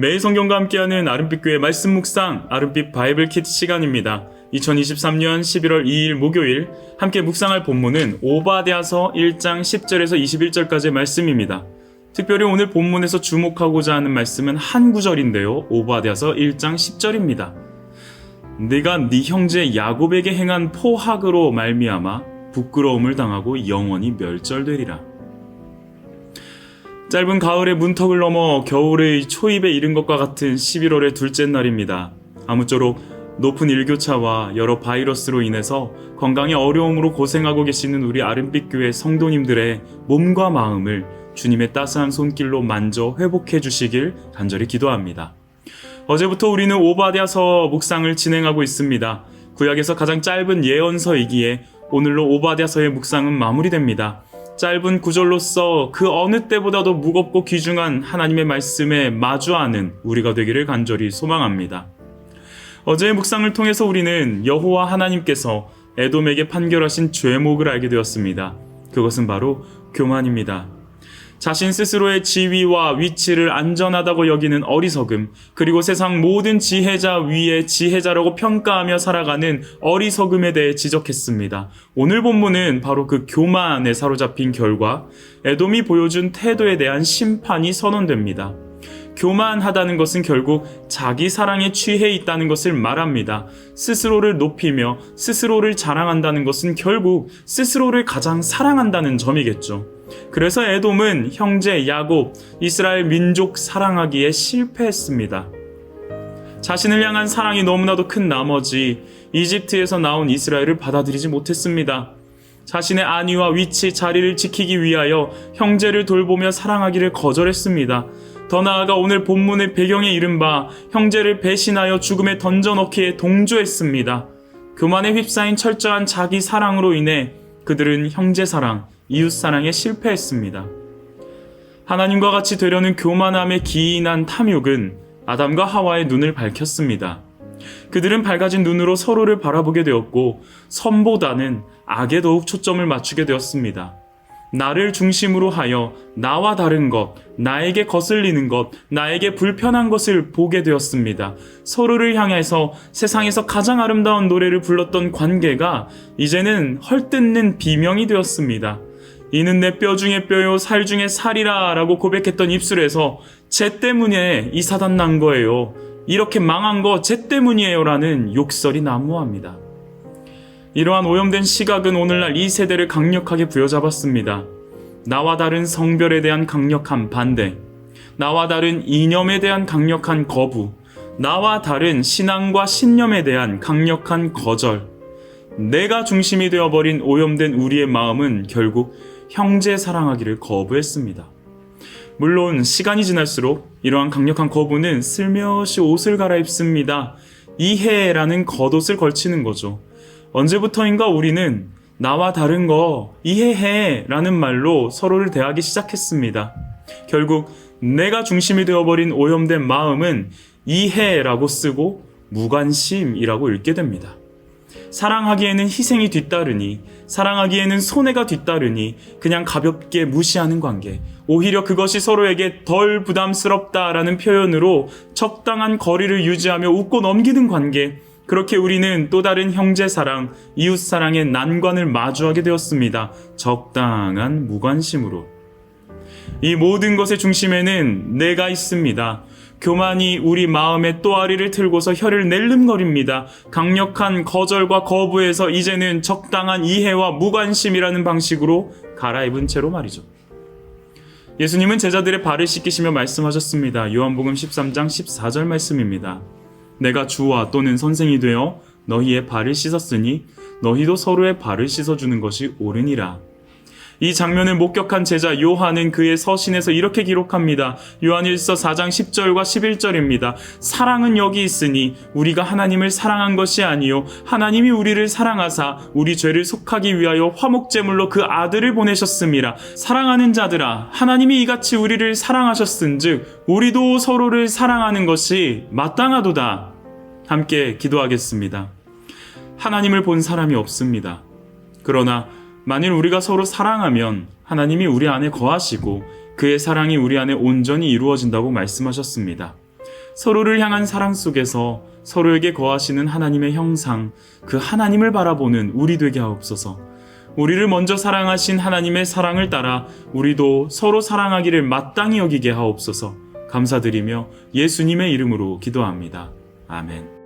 매일 성경과 함께하는 아름빛 교회 말씀 묵상 아름빛 바이블 키트 시간입니다. 2023년 11월 2일 목요일 함께 묵상할 본문은 오바댜서 1장 10절에서 21절까지의 말씀입니다. 특별히 오늘 본문에서 주목하고자 하는 말씀은 한 구절인데요. 오바댜서 1장 10절입니다. 네가 네 형제 야곱에게 행한 포학으로 말미암아 부끄러움을 당하고 영원히 멸절되리라. 짧은 가을의 문턱을 넘어 겨울의 초입에 이른 것과 같은 11월의 둘째 날입니다. 아무쪼록 높은 일교차와 여러 바이러스로 인해서 건강에 어려움으로 고생하고 계시는 우리 아름빛 교회 성도님들의 몸과 마음을 주님의 따스한 손길로 만져 회복해 주시길 간절히 기도합니다. 어제부터 우리는 오바댜서 묵상을 진행하고 있습니다. 구약에서 가장 짧은 예언서이기에 오늘로 오바댜서의 묵상은 마무리됩니다. 짧은 구절로서 그 어느 때보다도 무겁고 귀중한 하나님의 말씀에 마주하는 우리가 되기를 간절히 소망합니다. 어제의 묵상을 통해서 우리는 여호와 하나님께서 에돔에게 판결하신 죄목을 알게 되었습니다. 그것은 바로 교만입니다. 자신 스스로의 지위와 위치를 안전하다고 여기는 어리석음, 그리고 세상 모든 지혜자 위에 지혜자라고 평가하며 살아가는 어리석음에 대해 지적했습니다. 오늘 본문은 바로 그 교만에 사로잡힌 결과 에돔이 보여준 태도에 대한 심판이 선언됩니다. 교만하다는 것은 결국 자기 사랑에 취해 있다는 것을 말합니다. 스스로를 높이며 스스로를 자랑한다는 것은 결국 스스로를 가장 사랑한다는 점이겠죠. 그래서 에돔은 형제 야곱, 이스라엘 민족 사랑하기에 실패했습니다. 자신을 향한 사랑이 너무나도 큰 나머지 이집트에서 나온 이스라엘을 받아들이지 못했습니다. 자신의 안위와 위치, 자리를 지키기 위하여 형제를 돌보며 사랑하기를 거절했습니다. 더 나아가 오늘 본문의 배경에 이른바 형제를 배신하여 죽음에 던져넣기에 동조했습니다. 교만에 휩싸인 철저한 자기 사랑으로 인해 그들은 형제 사랑, 이웃 사랑에 실패했습니다. 하나님과 같이 되려는 교만함에 기인한 탐욕은 아담과 하와의 눈을 밝혔습니다. 그들은 밝아진 눈으로 서로를 바라보게 되었고 선보다는 악에 더욱 초점을 맞추게 되었습니다. 나를 중심으로 하여 나와 다른 것, 나에게 거슬리는 것, 나에게 불편한 것을 보게 되었습니다. 서로를 향해서 세상에서 가장 아름다운 노래를 불렀던 관계가 이제는 헐뜯는 비명이 되었습니다. 이는 내 뼈 중에 뼈요, 살 중에 살이라 라고 고백했던 입술에서 쟤 때문에 이 사단 난 거예요. 이렇게 망한 거쟤 때문이에요 라는 욕설이 난무합니다. 이러한 오염된 시각은 오늘날 이 세대를 강력하게 부여잡았습니다. 나와 다른 성별에 대한 강력한 반대, 나와 다른 이념에 대한 강력한 거부, 나와 다른 신앙과 신념에 대한 강력한 거절, 내가 중심이 되어버린 오염된 우리의 마음은 결국 형제 사랑하기를 거부했습니다. 물론 시간이 지날수록 이러한 강력한 거부는 슬며시 옷을 갈아입습니다. 이해라는 겉옷을 걸치는 거죠. 언제부터인가 우리는 나와 다른 거 이해해 라는 말로 서로를 대하기 시작했습니다. 결국 내가 중심이 되어버린 오염된 마음은 이해라고 쓰고 무관심이라고 읽게 됩니다. 사랑하기에는 희생이 뒤따르니, 사랑하기에는 손해가 뒤따르니, 그냥 가볍게 무시하는 관계. 오히려 그것이 서로에게 덜 부담스럽다라는 표현으로 적당한 거리를 유지하며 웃고 넘기는 관계. 그렇게 우리는 또 다른 형제 사랑, 이웃 사랑의 난관을 마주하게 되었습니다. 적당한 무관심으로. 이 모든 것의 중심에는 내가 있습니다. 교만이 우리 마음의 또아리를 틀고서 혀를 낼름거립니다. 강력한 거절과 거부에서 이제는 적당한 이해와 무관심이라는 방식으로 갈아입은 채로 말이죠. 예수님은 제자들의 발을 씻기시며 말씀하셨습니다. 요한복음 13장 14절 말씀입니다. 내가 주와 또는 선생이 되어 너희의 발을 씻었으니 너희도 서로의 발을 씻어주는 것이 옳으니라. 이 장면을 목격한 제자 요한은 그의 서신에서 이렇게 기록합니다. 요한일서 4장 10절과 11절입니다. 사랑은 여기 있으니 우리가 하나님을 사랑한 것이 아니요 하나님이 우리를 사랑하사 우리 죄를 속하기 위하여 화목제물로 그 아들을 보내셨음이라. 사랑하는 자들아 하나님이 이같이 우리를 사랑하셨은즉 우리도 서로를 사랑하는 것이 마땅하도다. 함께 기도하겠습니다. 하나님을 본 사람이 없습니다. 그러나 만일 우리가 서로 사랑하면 하나님이 우리 안에 거하시고 그의 사랑이 우리 안에 온전히 이루어진다고 말씀하셨습니다. 서로를 향한 사랑 속에서 서로에게 거하시는 하나님의 형상, 그 하나님을 바라보는 우리 되게 하옵소서. 우리를 먼저 사랑하신 하나님의 사랑을 따라 우리도 서로 사랑하기를 마땅히 여기게 하옵소서. 감사드리며 예수님의 이름으로 기도합니다. 아멘.